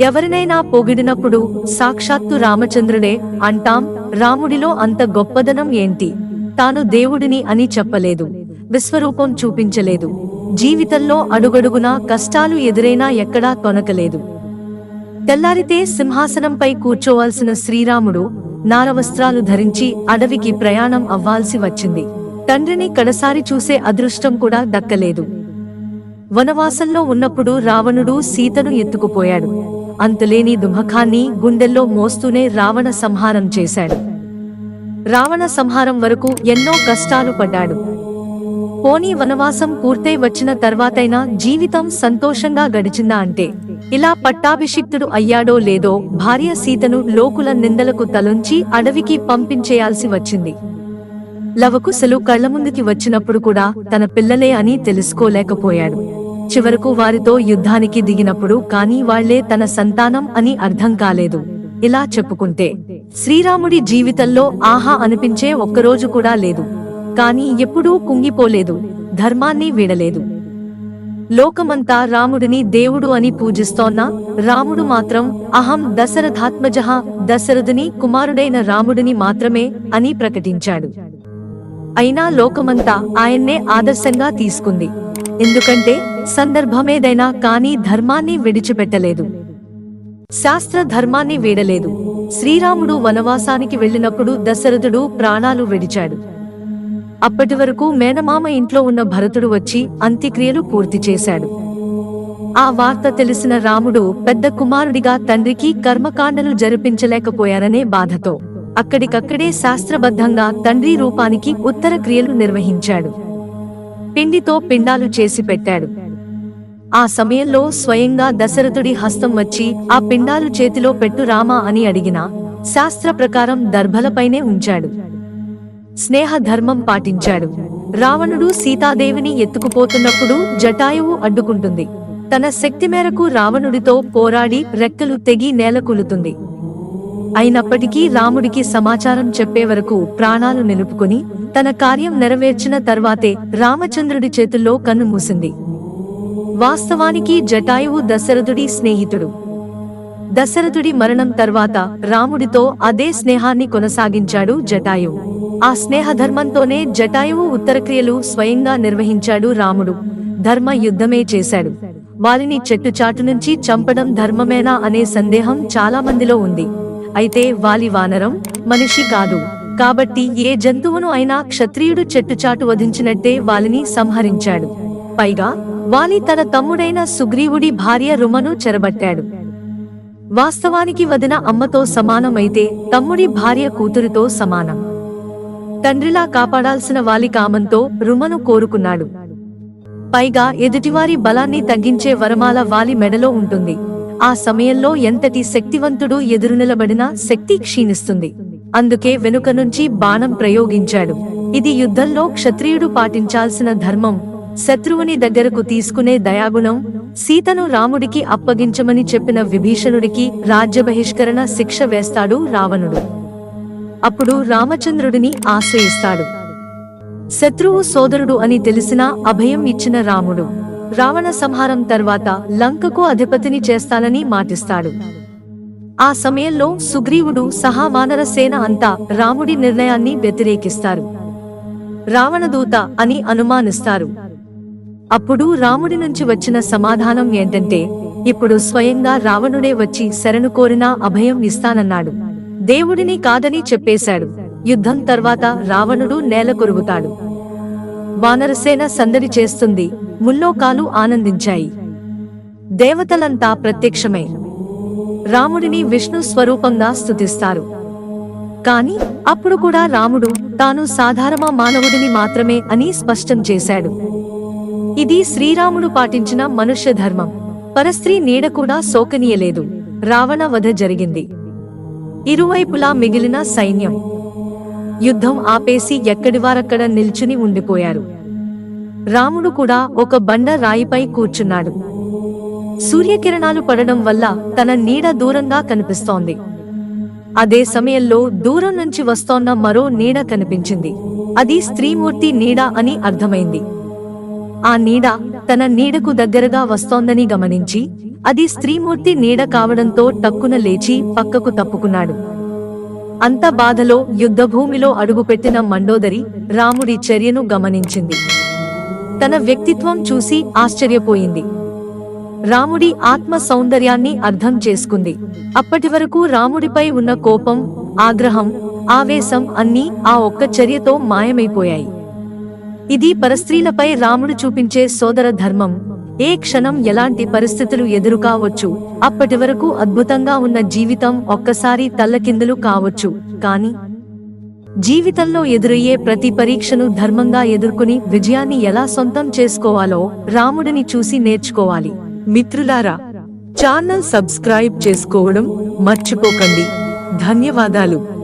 ఎవరినైనా పొగిడినప్పుడు సాక్షాత్తు రామచంద్రుడే అంటాం రాముడిలో అంత గొప్పదనం ఏంటి? తాను దేవుడిని అని చెప్పలేదు విశ్వరూపం చూపించలేదు జీవితంలో అడుగడుగునా కష్టాలు ఎదురైనా ఎక్కడా తొనకలేదు. తెల్లారితే సింహాసనంపై కూర్చోవాల్సిన శ్రీరాముడు నారవస్త్రాలు ధరించి అడవికి ప్రయాణం అవ్వాల్సి వచ్చింది. తండ్రిని కడసారి చూసే అదృష్టం కూడా దక్కలేదు. వనవాసంలో ఉన్నప్పుడు రావణుడు సీతను ఎత్తుకుపోయాడు. అంతులేని దుమఖాన్ని గుండెల్లో మోస్తూనే రావణ సంహారం చేశాడు. రావణ సంహారం వరకు ఎన్నో కష్టాలు పడ్డాడు. పోనీ వనవాసం పూర్తయి వచ్చిన తర్వాతైనా జీవితం సంతోషంగా గడిచిందా అంటే ఇలా పట్టాభిషిక్తుడు అయ్యాడో లేదో భార్య సీతను లోకుల నిందలకు తలుంచి అడవికి పంపించేయాల్సి వచ్చింది. లవకుశలు కళ్ళ ముందుకి వచ్చినప్పుడు కూడా తన పిల్లలే అని తెలుసుకోలేకపోయాడు. చివరకు వారితో యుద్ధానికి దిగినప్పుడు కానీ వాళ్ళే తన సంతానం అని అర్థం కాలేదు. ఇలా చెప్పుకుంటే శ్రీరాముడి జీవితంలో ఆహా అనిపించే ఒక్కరోజు కూడా లేదు. కాని ఎప్పుడూ కుంగిపోలేదు ధర్మాన్ని వీడలేదు. లోకమంతా రాముడిని దేవుడు అని పూజిస్తోన్న రాముడు మాత్రం అహం దశరథాత్మజ దశరథుని కుమారుడైన రాముడిని మాత్రమే అని ప్రకటించాడు. అయినా లోకమంతా ఆయన్నే ఆదర్శంగా తీసుకుంది. ఎందుకంటే సందర్భమేదైనా కానీ ధర్మాన్ని విడిచిపెట్టలేదు. శాస్త్ర ధర్మాన్ని వీడలేదు. శ్రీరాముడు వనవాసానికి వెళ్ళినప్పుడు దశరథుడు ప్రాణాలు విడిచాడు. అప్పటి వరకు మేనమామ ఇంట్లో ఉన్న భరతుడు వచ్చి అంత్యక్రియలు పూర్తి చేశాడు. ఆ వార్త తెలిసిన రాముడు పెద్ద కుమారుడిగా తండ్రికి కర్మకాండలు జరిపించలేకపోయారనే బాధతో అక్కడికక్కడే శాస్త్రబద్ధంగా తండ్రి రూపానికి ఉత్తర క్రియలు నిర్వహించాడు. పిండితో పిండాలు చేసి పెట్టాడు. ఆ సమయంలో స్వయంగా దశరథుడి హస్తం వచ్చి ఆ పిండాలు చేతిలో పెట్టు రామా అని అడిగినా శాస్త్ర ప్రకారం దర్భలపైనే ఉంచాడు. స్నేహ ధర్మం పాటించాడు. రావణుడు సీతాదేవిని ఎత్తుకుపోతున్నప్పుడు జటాయువు అడ్డుకుంటుంది. తన శక్తి మేరకు రావణుడితో పోరాడి రెక్కలు తెగి నేలకూలుతుంది. అయినప్పటికీ రాముడికి సమాచారం చెప్పే వరకు ప్రాణాలు నిలుపుకుని తన కార్యం నెరవేర్చిన తర్వాతే రామచంద్రుడి చేతుల్లో కన్ను మూసింది. వాస్తవానికి జటాయువు దశరథుడి స్నేహితుడు. దశరథుడి మరణం తర్వాత రాముడితో అదే స్నేహాన్ని కొనసాగించాడు జటాయువు. ఆ స్నేహధర్మంతోనే జటాయువు ఉత్తరక్రియలు స్వయంగా నిర్వహించాడు రాముడు. ధర్మ యుద్ధమే చేశాడు. వారిని చెట్టుచాటు నుంచి చంపడం ధర్మమేనా అనే సందేహం చాలా మందిలో ఉంది. అయితే వాలి వానరం మనిషి కాదు. కాబట్టి ఏ జంతువును అయినా క్షత్రియుడు చెట్టుచాటు వధించినట్టే వాలిని సంహరించాడు. పైగా వాలి తన తమ్ముడైన సుగ్రీవుడి భార్య రుమను చెరబట్టాడు. వాస్తవానికి వదిన అమ్మతో సమానమైతే తమ్ముడి భార్య కూతురుతో సమానం. తండ్రిలా కాపాడాల్సిన వాలి కామంతో రుమను కోరుకున్నాడు. పైగా ఎదుటివారి బలాన్ని తగ్గించే వరమాల వాలి మెడలో ఉంటుంది. ఆ సమయంలో ఎంతటి శక్తివంతుడు ఎదురు నిలబడినా శక్తి క్షీణిస్తుంది. అందుకే వెనుక నుంచి బాణం ప్రయోగించాడు. ఇది యుద్ధంలో క్షత్రియుడు పాటించాల్సిన ధర్మం. శత్రువుని దగ్గరకు తీసుకునే దయాగుణం సీతను రాముడికి అప్పగించమని చెప్పిన విభీషణుడికి రాజ్య బహిష్కరణ శిక్ష వేస్తాడు రావణుడు. అప్పుడు రామచంద్రుడిని ఆశ్రయిస్తాడు. శత్రువు సోదరుడు అని తెలిసినా అభయం ఇచ్చిన రాముడు రావణ సంహారం తర్వాత లంకకు అధిపతిని చేస్తానని మాటిస్తాడు. ఆ సమయంలో సుగ్రీవుడు సహా వానర సేన అంతా రాముడి నిర్ణయాన్ని వ్యతిరేకిస్తారు. రావణదూత అని అనుమానిస్తారు. అప్పుడు రాముడి నుంచి వచ్చిన సమాధానం ఏంటంటే ఇప్పుడు స్వయంగా రావణుడే వచ్చి శరణు కోరినా అభయం ఇస్తానన్నాడు. దేవుడిని కాదని చెప్పేశాడు. యుద్ధం తర్వాత రావణుడు నేల కొరుగుతాడు వానరసేన సందడి చేస్తుంది. ముల్లోకాలు ఆనందించాయి. దేవతలంతా ప్రత్యక్షమై రాముడిని విష్ణు స్వరూపంగా స్తుతిస్తారు. కాని అప్పుడు కూడా రాముడు తాను సాధారణ మానవుడిని మాత్రమే అని స్పష్టం చేశాడు. ఇది శ్రీరాముడు పాటించిన మనుష్య ధర్మం. పరస్త్రీ నీడ కూడా శోకనీయలేదు. రావణ వధ జరిగింది. ఇరువైపులా మిగిలిన సైన్యం. యుద్ధం ఆపేసి ఎక్కడివారక్కడ నిల్చుని ఉండిపోయారు. రాముడు కూడా ఒక బండ రాయిపై కూర్చున్నాడు. సూర్యకిరణాలు పడడం వల్ల తన నీడ దూరంగా కనిపిస్తోంది. అదే సమయంలో దూరం నుంచి వస్తోన్న మరో నీడ కనిపించింది. అది స్త్రీమూర్తి నీడ అని అర్థమైంది. ఆ నీడ తన నీడకు దగ్గరగా వస్తోందని గమనించి అది స్త్రీమూర్తి నీడ కావడంతో టక్కున లేచి పక్కకు తప్పుకున్నాడు. అంత బాధలో యుద్ధభూమిలో అడుగుపెట్టిన మండోదరి రాముడి చర్యను గమనించింది. తన వ్యక్తిత్వం చూసి ఆశ్చర్యపోయింది. రాముడి ఆత్మ సౌందర్యాన్ని అర్థం చేసుకుంది. అప్పటి వరకు రాముడిపై ఉన్న కోపం ఆగ్రహం ఆవేశం అన్నీ ఆ ఒక్క చర్యతో మాయమైపోయాయి. ఇది పరస్త్రీలపై రాముడు చూపించే సోదర ధర్మం. ఏ క్షణం ఎలాంటి పరిస్థితులు ఎదురు కావచ్చు అప్పటి వరకు అద్భుతంగా ఉన్న జీవితం ఒక్కసారి తల్లకిందులు కావచ్చు. కాని జీవితంలో ఎదురయ్యే ప్రతి పరీక్షను ధర్మంగా ఎదుర్కొని విజయాన్ని ఎలా సొంతం చేసుకోవాలో రాముడిని చూసి నేర్చుకోవాలి. మిత్రులారా ఛానల్ సబ్స్క్రైబ్ చేసుకోవడం మర్చిపోకండి. ధన్యవాదాలు.